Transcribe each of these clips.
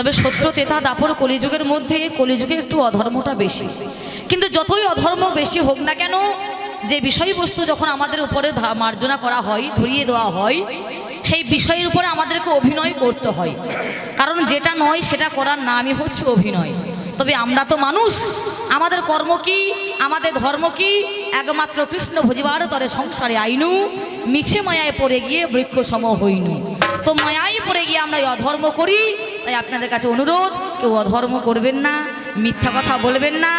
তবে সত্য তেতা দাপর কলিযুগের মধ্যে কলিযুগে একটু অধর্মটা বেশি। কিন্তু যতই অধর্ম বেশি হোক না কেন, যে বিষয়বস্তু যখন আমাদের উপরে মার্জনা করা হয়, ধরিয়ে দেওয়া হয়, সেই বিষয়ের উপরে আমাদেরকে অভিনয় করতে হয়। কারণ যেটা নয় সেটা করার নামই হচ্ছে অভিনয়। তবে আমরা তো মানুষ। আমাদের কর্ম কি? আমাদের ধর্ম কি? একমাত্র কৃষ্ণ ভজিবার তরে সংসারে আইনু। মিছে মায়ায় পড়ে গিয়ে বৃক্ষ সম হইনু। তো মায়ায় পড়ে গিয়ে আমরা অধর্ম করি, তাই আপনাদের কাছে অনুরোধ, কেউ অধর্ম করবেন না, মিথ্যা কথা বলবেন না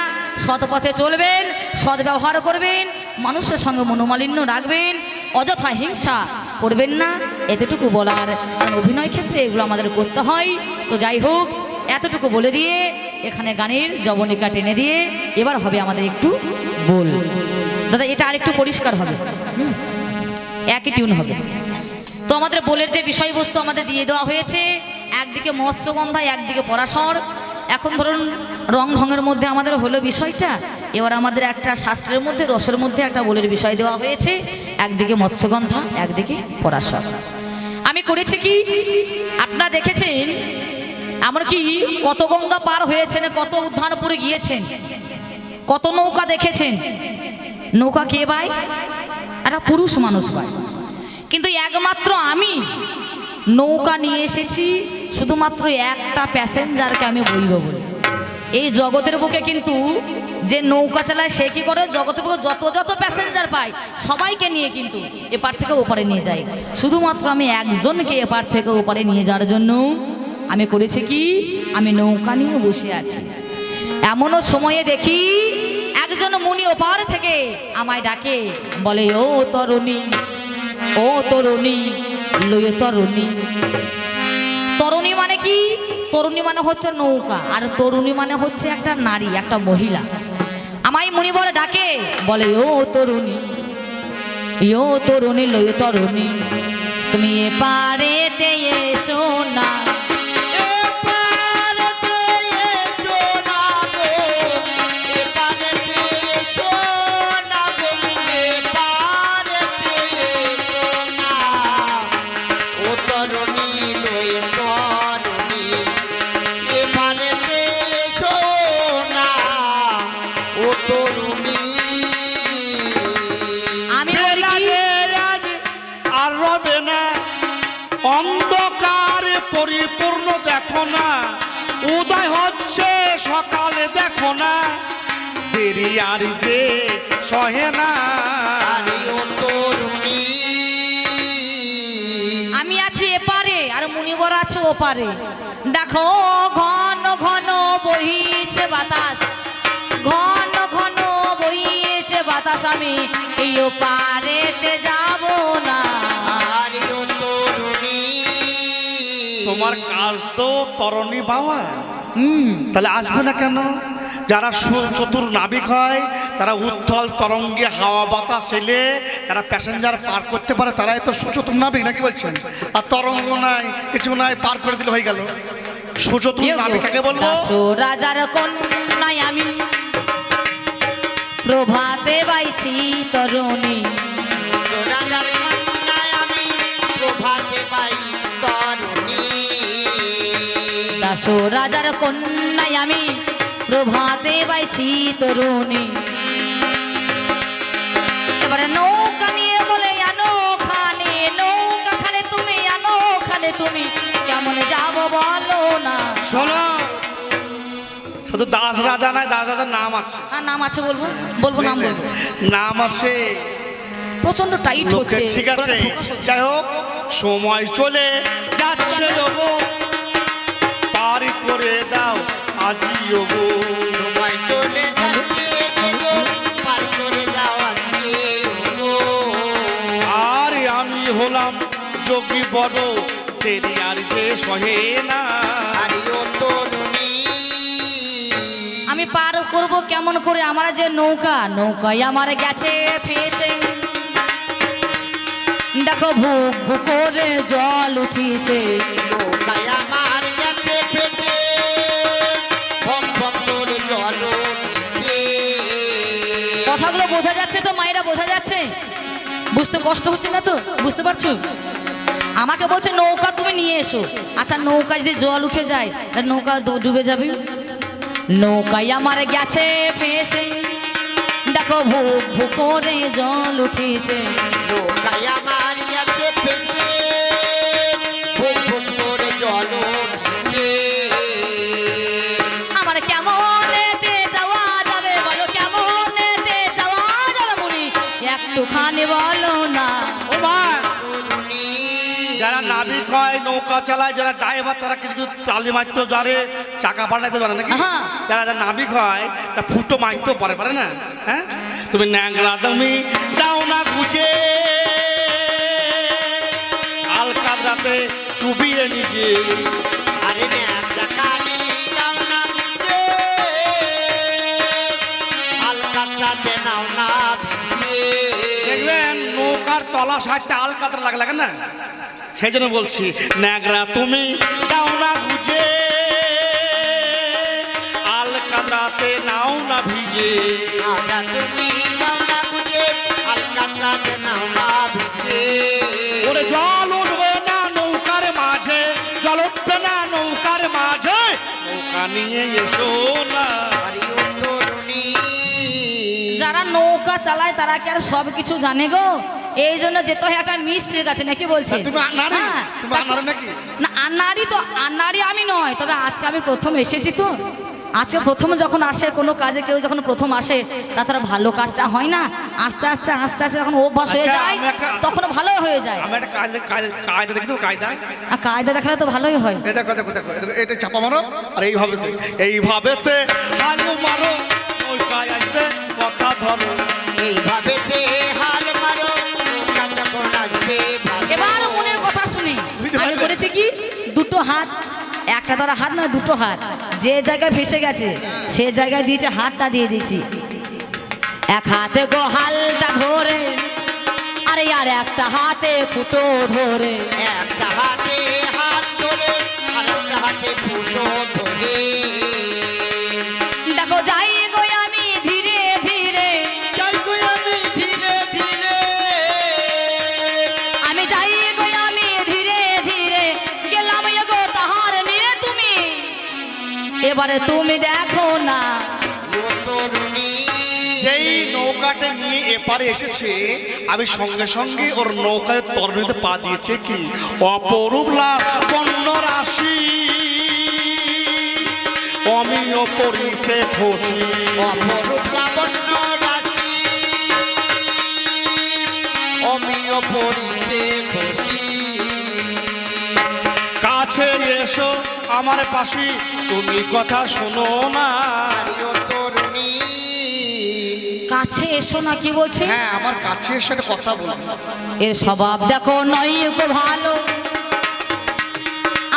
সৎ পথে চলবেন সৎ ব্যবহার করবেন, মানুষের সঙ্গে মনোমালিন্য রাখবেন, অযথা হিংসা করবেন না, এতটুকু বলার কারণ অভিনয় ক্ষেত্রে এগুলো আমাদের করতে হয়। তো যাই হোক এতটুকু বলে দিয়ে এখানে গানের জবনিকা টেনে দিয়ে এবার হবে আমাদের একটু বল। দাদা, এটা আরেকটু পরিষ্কার হবে। একই টিউন হবে। তো আমাদের বলের যে বিষয়বস্তু আমাদের দিয়ে দেওয়া হয়েছে, একদিকে মৎস্যগন্ধা, একদিকে পরাশর। এখন ধরুন রং ঢঙের মধ্যে আমাদের হলো বিষয়টা। এবার আমাদের একটা শাস্ত্রের মধ্যে, রসের মধ্যে একটা বলের বিষয় দেওয়া হয়েছে। একদিকে মৎস্যগন্ধা, একদিকে পরাশর। আমি করেছি কি? আপনারা দেখেছেন এমনকি কত গঙ্গা পার হয়েছেন, কত উদ্ধারপুরে গিয়েছেন, কত নৌকা দেখেছেন? নৌকা কে বাই একটা পুরুষ মানুষ বাই কিন্তু একমাত্র আমি নৌকা নিয়ে এসেছি, শুধুমাত্র একটা প্যাসেঞ্জারকে আমি বইব বলে। এই জগতের বুকে কিন্তু যে নৌকা চালায় সে কি করে? জগতের বুকে যত যত প্যাসেঞ্জার পায়, সবাইকে নিয়ে কিন্তু এপার থেকে ওপারে নিয়ে যায়। শুধুমাত্র আমি একজনকে এপার থেকে ওপারে নিয়ে যাওয়ার জন্য আমি করেছি কি? আমি নৌকা নিয়ে বসে আছি। এমনও সময়ে দেখি একজন মুনি ওপার থেকে আমায় ডাকে, বলে, ও তরুণী ও তরুণী, লয়ে তরুণী। তরুণী মানে কি? তরুণী মানে হচ্ছে নৌকা, আর তরুণী মানে হচ্ছে একটা নারী, একটা মহিলা। আমায় মুনি বলে ডাকে, বলে, ও তরুণী ও তরুণী, লয়ে তরুণী, তুমি এপারেতে এসো না পরিপূর্ণ দেখো না। উদয় হচ্ছে সকালে দেখো না। দেরি আর যে সহে না। আমি আছি এপারে আর মুনিবর আছে ওপারে। দেখো ঘন ঘন বহিছে বাতাস। ঘন ঘন বহিছে বাতাস আমি। এই ওপারেতে যাব না। তোমার কাজ তো তরণী বাবা। হুম। তাহলে আসবে না কেন? যারা চতুর নাবিক হয় তারা উত্থল তরঙ্গে হাওয়া বাতাস এলে তারা প্যাসেঞ্জার পার করতে পারে তারাই তো সুচতুর নাবিক নাকি বলছেন? আর তরঙ্গ নাই কিছু নাই পার করে দিলে হয়ে গেল। সুচতুর নাবিক কাকে বলব? রাজার কন্যাই আমি প্রভাতে বাইছি তরুণী। দাসো রাজার কন্যাই আমি প্রভাতে বাইছি তরুণী। এবারে নৌকা নিয়ে বলে আনো খানে নৌকা খানে তুমি আনো খানে তুমি কেমন যাব বলো না? শোনো শুধু দাস রাজা নয় দাস রাজার নাম আছে। আর নাম আছে বলব? বলব নাম বলব। নাম আছে। প্রচণ্ড টাইট হচ্ছে। ঠিক আছে। যাই হোক সময় চলে যাচ্ছে আজিও গো আর আমি হলাম যোগী বড় দেরি আর যে সহে না। আমি পার করব কেমন করে? আমার যে নৌকা নৌকায় আমার গেছে ফেসে দেখো ভুক ভুক করে জল উঠিছে। কথাগুলো বোঝা যাচ্ছে তো, মায়েরা বোঝা যাচ্ছে? বুঝতে কষ্ট হচ্ছে না তো? বুঝতে পারছ? আমাকে বলছে, নৌকা তুমি নিয়ে এসো। আচ্ছা নৌকা যদি জল উঠে যায় নৌকা ডুবে যাবে? নৌকাই আমার গেছে ফেসে। দেখো ভুক ভুক করে জল উঠেছে। নৌকায় আমার গেছে ফেসে। ভুক ভুক করে জল উঠছে। বলো না। ও মা যারা নাবিক হয় নৌকা চালায় যারা ড্রাইভার তারা কিছু কিছু তালি মারতেও জানে চাকা পাল্টাইতে পারে নাকি? হ্যাঁ। যারা যারা নাবিক হয় তা ফুটো মারতেও পারে পারে না? হ্যাঁ? তুমি ন্যাংরা তুমি দাও না গুজে আলকাত রাতে চুবিয়ে নিজে। আরে ন্যাকড়া কানি দাও না বুঝে। আলকাতরাতে নাও না ভিজিয়ে। দেখবেন নৌকার তলা সাইডটা আলকাতরা লাগে লাগে না? সেই জন্য বলছি ন্যাংরা তুমি দাও না গুজে আলকাতরাতে নাও না ভিজে। তুমি দাও না বুঝে আলকাতরাতে নাও না ভিজিয়ে ওরে জল উঠবে না নৌকার মাঝে জল উঠবে না নৌকার মাঝে। নৌকা নিয়ে এসো যারা নৌকা চালায় তারা কি আর সব কিছু জানে গো? এই জন্য যেতে হয় একটা মিস্ত্রির আছে নাকি বলছে? হ্যাঁ, না আনারি তো আনারি আমি নয় তবে আজকে আমি প্রথম এসেছি তো। আজকে প্রথম যখন আসে কোনো কাজে কেউ যখন প্রথম আসে তা তারা ভালো কাজটা হয় না। আস্তে আস্তে আস্তে আস্তে যখন অভ্যাস হয়ে আচ্ছা, যায় তখন ভালো হয়ে যায়। কায়দা দেখালে তো ভালোই হয়। এটা চাপা মারো আর এইভাবে আসবে। ধরো এইভাবে হাল মারো। এবার মনের কথা শুনি। আমি করেছি কি? দুটো হাত একটা ধরা হাত নয় দুটো হাত। যে জায়গায় ফেসে গেছে সে জায়গায় দিয়েছে হাতটা দিয়ে দিয়েছি। এক হাতে গো হালটা ধরে আরে আর একটা হাতে ফুটো ধরে। একটা হাতে এবারে তুমি দেখো না। যেই নৌকাটা নিয়ে এপারে এসেছে আমি সঙ্গে সঙ্গে ওর নৌকায় তরণীতে পা দিয়েছে কি? অপরূপ লাবণ্য রাশি। অমিয় পরিচে খুশি। অপরূপ লাবণ্য রাশি। অমিয় পরিচে কাছে এসো আমার পাশে। তুমি কথা শোনো না। কাছে এসো না কি বলছে? হ্যাঁ আমার কাছে এসে একটা কথা বলব এর স্বভাব দেখো নয় গো ভালো।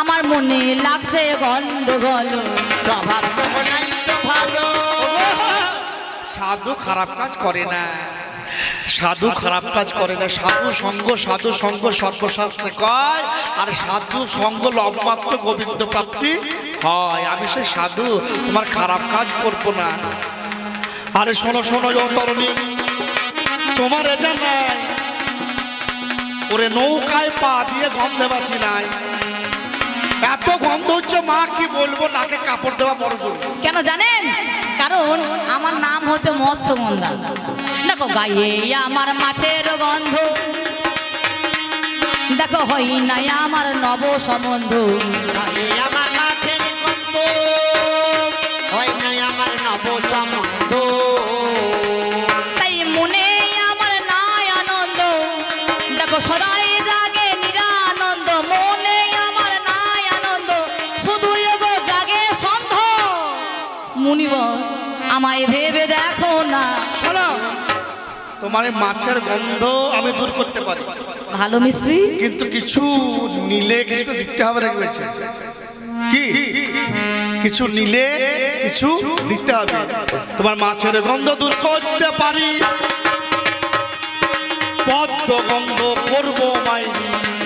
আমার মনে লাগছে গন্ডগোল। স্বভাব তো নাই তো ভালো। সাধু খারাপ কাজ করে না। সাধু খারাপ কাজ করে না। সাধু সঙ্গ সাধু সঙ্গ সর্বশাস্ত্রে কয়। আর সাধু সঙ্গ লবমাত্র গোবিন্দ প্রাপ্তি হয়। আমি সেই সাধু, তোমার খারাপ কাজ করব না। আরে শোনো শোনো তরুণী, তোমার এ জানাই, ওরে নৌকায় পা দিয়ে গন্ধে বাঁচি নাই। এত গন্ধ হচ্ছে, মা কি বলব, নাকে কাপড় দেওয়া বড় কেন জানেন? কারণ আমার নাম হচ্ছে মৎস্যগন্ধা দেখো গায়ে আমার মাছের গন্ধ। দেখো হই নাই আমার নব সম্বন্ধ। আমার মাছের গন্ধ। হয় নাই আমার নব সম্বন্ধ। তোমার মাছের গন্ধ আমি দূর করতে পারি। ভালো মিস্ত্রি? কিন্তু কিছু নিলে কিছু তো দিতে হবে বলছে কি? কিছু নিলে কিছু দিতে হবে। তোমার মাছের গন্ধ দূর করতে পারি। পদ্ম গন্ধ করব মাইরি।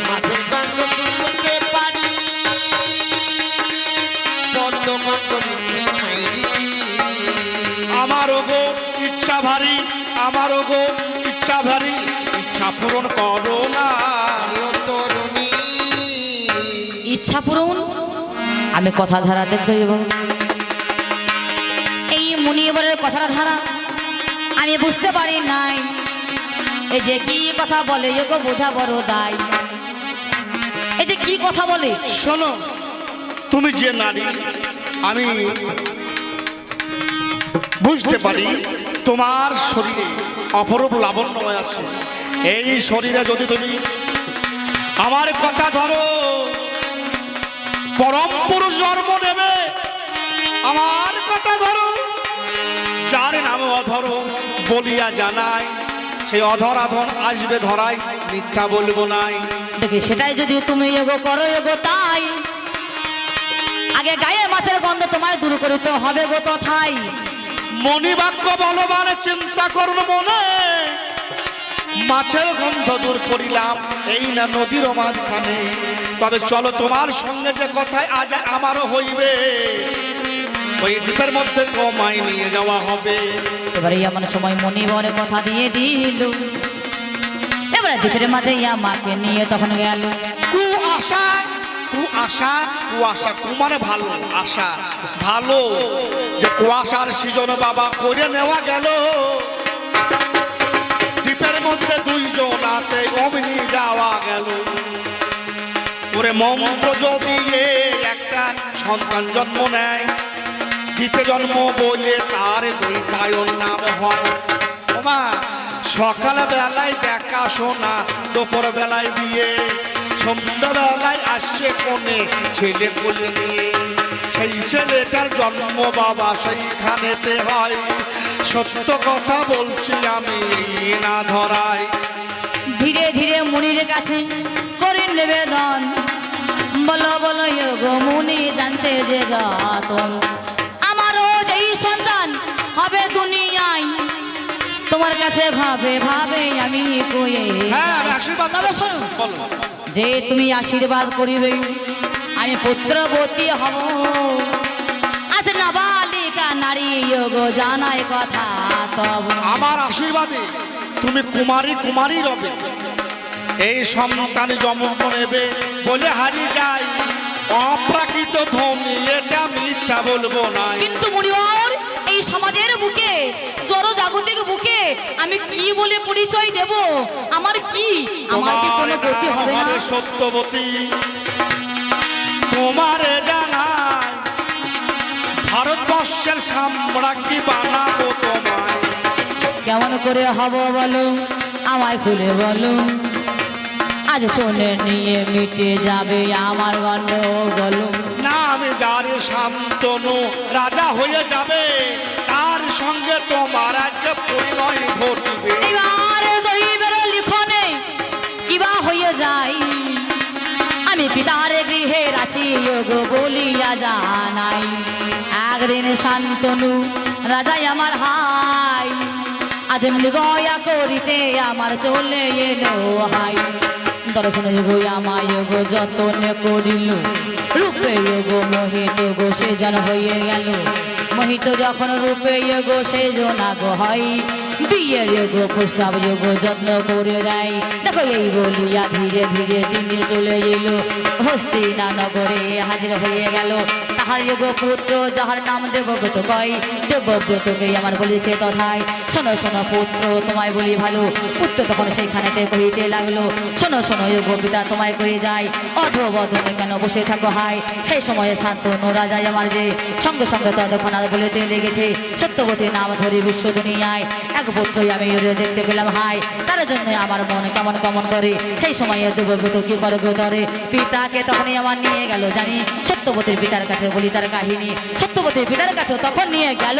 মাঠের গন্ধ দূর করতে পারি। পদ্ম গন্ধ আমারও গো ইচ্ছা ভারী। আমারও গো ইচ্ছা ভারী ইচ্ছা পূরণ করো না। তরুণী। ইচ্ছা পূরণ? আমি কথা ধারা ধারাতে করিব এই মুনি মুনিবরের কথাটা ধারা আমি বুঝতে পারি নাই। এই যে কি কথা বলে এগো বোঝা বড় দায়। এই যে কি কথা বলে? শোনো তুমি যে নারী আমি বুঝতে পারি তোমার শরীরে অপরূপ লাবণ্যময় আছে। এই শরীরে যদি তুমি আমার কথা ধরো, পরম পুরুষ জন্ম নেবে। আমার কথা ধরো, যার নাম অধর বলিয়া জানাই সেই অধর আধন আসবে ধরাই, মিথ্যা বলব নাই। দেখি, সেটাই যদি তুমি এগো করো এগো তাই। আগে গায়ে মাছের গন্ধ তোমায় দূর করিতে হবে গো তথাই। মণিবাক্য বলবানে চিন্তা করুন মনে। মাছের গন্ধ দূর করিলাম এই না নদীর মাঝখানে। তবে চলো তোমার সঙ্গে যে কথায় আজ আমারও হইবে। ওই দ্বীপের মধ্যে তোমায় নিয়ে যাওয়া হবে। এবারে এমন সময় মনে কথা দিয়ে দিল। এবারে দ্বীপের মাঝে আমাকে নিয়ে তখন গেল। কু আশা কু আশা কুয়াশা কু মানে ভালো আশা ভালো যে কুয়াশার সিজন বাবা করে নেওয়া গেল দ্বীপের মধ্যে দুইজন আতে অমনি যাওয়া গেল ওরে মন্ত্র যদি একটা সন্তান জন্ম নেয় দ্বীপে জন্ম বলে তার দুই ভাইয়ের নাম হয় ওমা সকাল বেলায় দেখা শোনা দুপুর বেলায় বিয়ে সন্ধ্যাবেলায় আসছে কোনে ছেলে কোলে নিয়ে। সেই ছেলেটার জন্ম বাবা সেইখানেতে হয়। সত্য কথা বলছি আমি না ধরাই ধীরে ধীরে মুনির কাছে করে নিবেদন। বলো বলো গো মুনি জানতে যে যতন। আমারও যেই সন্তান হবে দুনিয়ায় তোমার কাছে ভাবে ভাবে আমি কয়ে হ্যাঁ আশীর্বাদ তবে শোনো বলো। যে তুমি আশীর্বাদ করিবে। আমি পুত্রবতী হব। আজ নাবালিকা নারী গো জানাই কথা তব। আমার আশীর্বাদে তুমি কুমারী কুমারী রবে। এই সন্তান জন্ম নেবে বলে হারিয়ে যাই। অপ্রাকৃত ধনী এটা মিথ্যা বলব না কিন্তু মুনিবর এই সমাজের বুকে জাগতিক বুকে আমি কি বলে পরিচয় দেব? আমার কি? আমার কি কোনো গতি হবে না? সত্যবতী তোমারে জানাই ভারতবর্ষের সাম্রাজ্ঞী বানাবো তোমায়? কেমন করে হব বলো? আমায় খুলে বলো। আজ শুনে নিয়ে মিটে যাবে আমার গন্ধ বলো। না আমি যারে শান্তনু রাজা হয়ে যাবে তার সঙ্গে তোমার আজকে পরিণয় ঘটবে। এবার দৈবের লিখনে কিবা হয়ে যাই আমি পিতার গৃহে আছি গো বলিয়া জানাই। একদিন শান্তনু রাজাই আমার হাই। আজ মৃগয়া করিতে আমার চলে এলো হাই। দর্শন গো আমায় গো যতন করিল। রূপে গো মোহিত গো সে যেন হয়ে গেল। মোহিত যখন রূপে গো সে জনা গো, হয়। বিয়ের গো প্রস্তাব যোগ যত্ন করে দেয় দেখো এই বলিয়া ধীরে ধীরে দিনে চলে এলো। হস্তি না নগরে হাজির হয়ে গেল। তাহার গো পুত্র, যাহার নাম দেবব্রত কয়, দেবব্রতকে আমার বলেছে তথায়, শোনো শোনো পুত্র, তোমায় বলি ভালো। পুত্র তখন সেইখানেতে কহিতে লাগল। শোনো শোনো গো পিতা, তোমায় কয়ে যায় অধবদনে কেন বসে থাকো হায়? সেই সময়ে শান্তনু রাজা আমার যে, সঙ্গে সঙ্গে ততক্ষণ আর বলিতে লেগেছে, সত্যবতী নাম ধরে বিশ্ব দুনিয়ায়, এক পুত্রই আমি দেখতে পেলাম হাই তার জন্য আমার মন কেমন কেমন করে। সেই সময়ে দেবব্রত কি করে গো ধরে পিতাকে তখনই আমার নিয়ে গেল জানি সত্যবতীর পিতার কাছে বলি তার কাহিনী। সত্যবতীর পিতার কাছে তখন নিয়ে গেল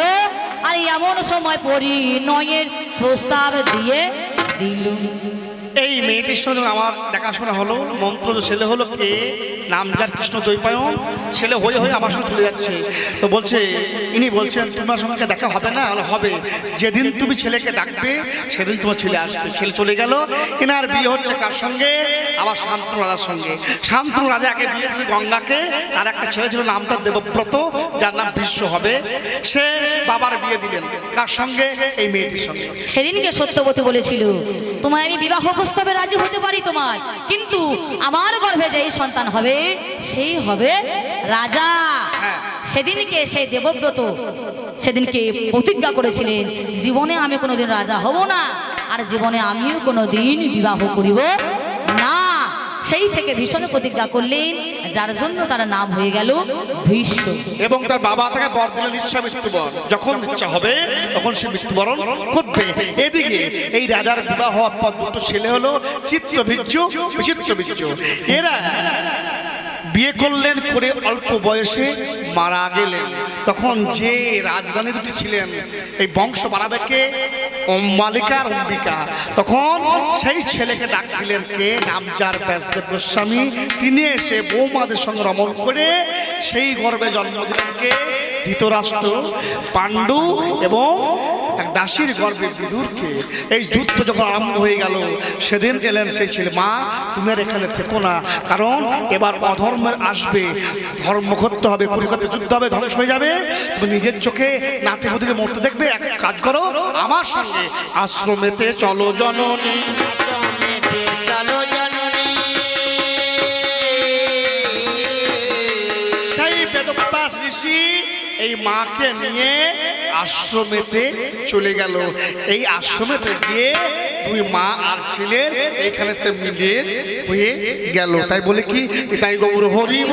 আর এমন সময় পরিণয়ের প্রস্তাব দিয়ে দিলুম এই মেয়েটির সঙ্গে আমার দেখাশোনা হলো, মন্ত্র ছেলে হলো কে, নাম যার কৃষ্ণ দৈপায়ন ছেলে হয়ে হয়ে আমার সঙ্গে চলে যাচ্ছে। তো বলছে, ইনি বলছেন, তোমার সঙ্গে দেখা হবে না হবে। যেদিন তুমি ছেলেকে ডাকবে, সেদিন তোমার ছেলে আসবে। ছেলে চলে গেল, এনার বিয়ে হচ্ছে কার সঙ্গে? আবার শান্তনু রাজার সঙ্গে। শান্তনু রাজা আগে বিয়ে করেছিল গঙ্গাকে, তার একটা ছেলে ছিল নাম তার দেবব্রত, যার নাম বিশ্ব হবে। সে বাবার বিয়ে দিলেন। কার সঙ্গে? এই মেয়েটির সঙ্গে। সেদিনকে সত্যবতী বলেছিল, তোমায় আমি বিবাহ প্রস্তাবে রাজি হতে পারি তোমার কিন্তু আমার গর্ভে যেই সন্তান হবে, সেই হবে রাজা। সেদিনকে সেই দেবব্রত, সেদিনকে প্রতিজ্ঞা করেছিলেন, জীবনে আমি কোনোদিন রাজা হব না, আর জীবনে আমিও কোনোদিন বিবাহ করিব সেই থেকে ভীষণ প্রতিজ্ঞা করলেন, যার জন্য তার নাম হয়ে গেল ভীষ্ম। এবং তার বাবা তাকে বর দিলেন ইচ্ছা মৃত্যুবরণ। যখন ইচ্ছা হবে, তখন সে মৃত্যুবরণ করবে। এদিকে এই রাজার বিবাহ হওয়ার পর দুটো ছেলে হলো চিত্রবীর্য বিচিত্রবীর্য এরা বিয়ে করলেন, করে অল্প বয়সে মারা গেলেন। তখন যে রাজধানী দুটি ছিলেন, এই বংশ বাড়াবে কে? মালিকা আর অম্বিকা। তখন সেই ছেলেকে ডাক দিলেন, কে? নামজার ব্যাসদেব গোস্বামী। তিনি এসে বৌমাদের সঙ্গে রমণ করে সেই গর্বে জন্ম দিলেন। কে? ধৃতরাষ্ট্র পাণ্ডু এবং এক দাসীর গর্বে বিদুরকে। এই যুদ্ধ যখন আরম্ভ হয়ে গেল সেদিন এলেন সেই ছেলে মা তুমি আর এখানে থেকো না কারণ এবার অধর্মের আসবে ধর্ম করতে হবে কুড়ি যুদ্ধ হবে ধ্বংস হয়ে যাবে। তুমি নিজের চোখে নাতি বুদিকে মরতে দেখবে এক কাজ করো আমার সঙ্গে। আশ্রমেতে চলো জননী আশ্রমেতে চলো জননী। সেই ঋষি এই মাকে নিয়ে আশ্রমেতে চলে গেল। এই আশ্রমেতে গিয়ে দুই মা আর ছেলের এইখানেতে মিলিয়ে হয়ে গেল। তাই বলে কি? তাই গৌর হরিব হরিব